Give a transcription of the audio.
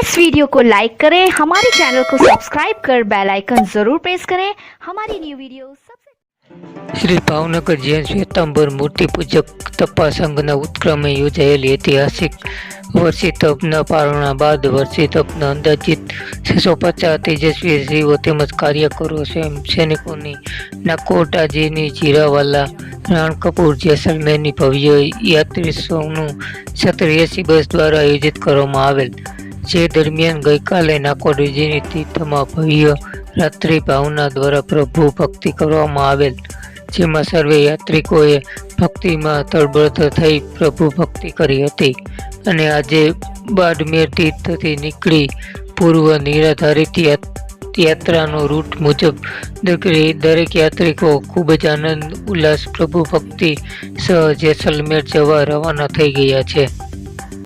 इस वीडियो को लाइक करें हमारे चैनल को सब्सक्राइब कर बेल आइकन जरूर प्रेस करें हमारी न्यू वीडियो सबसे શ્રી ભાવનગર જૈન શ્વેતાંબર મૂર્તિ પૂજક તપા સંઘના ઉપક્રમે યોજાયેલી ઐતિહાસિક વર્ષી તપના પારણા બાદ વર્ષી તપના અંદાજિત છસો પચાસ તેજસ્વી જીવો તેમજ કાર્યકરો સ્વયં સૈનિકોની નાકોટાજીની જીરાવાલા રાણ કપૂર જેસલમેરની ભવ્ય યાત્રીસોનું સત્તર એસી બસ દ્વારા આયોજિત કરવામાં આવેલ જે દરમિયાન ગઈકાલે નાકોડીજીની તીર્થમાં ભવ્ય રાત્રિ ભાવના દ્વારા પ્રભુ ભક્તિ કરવામાં આવેલ, જેમાં સર્વે યાત્રિકોએ ભક્તિમાં તળબળ થઈ પ્રભુ ભક્તિ કરી હતી અને આજે બાડમેર તીર્થથી નીકળી પૂર્વ નિરાધારિત યાત્રાનો રૂટ મુજબ દરેક દરેક યાત્રિકો ખૂબ જ આનંદ, ઉલ્લાસ, પ્રભુ ભક્તિ સહ જેસલમેર જવા રવાના થઈ ગયા છે.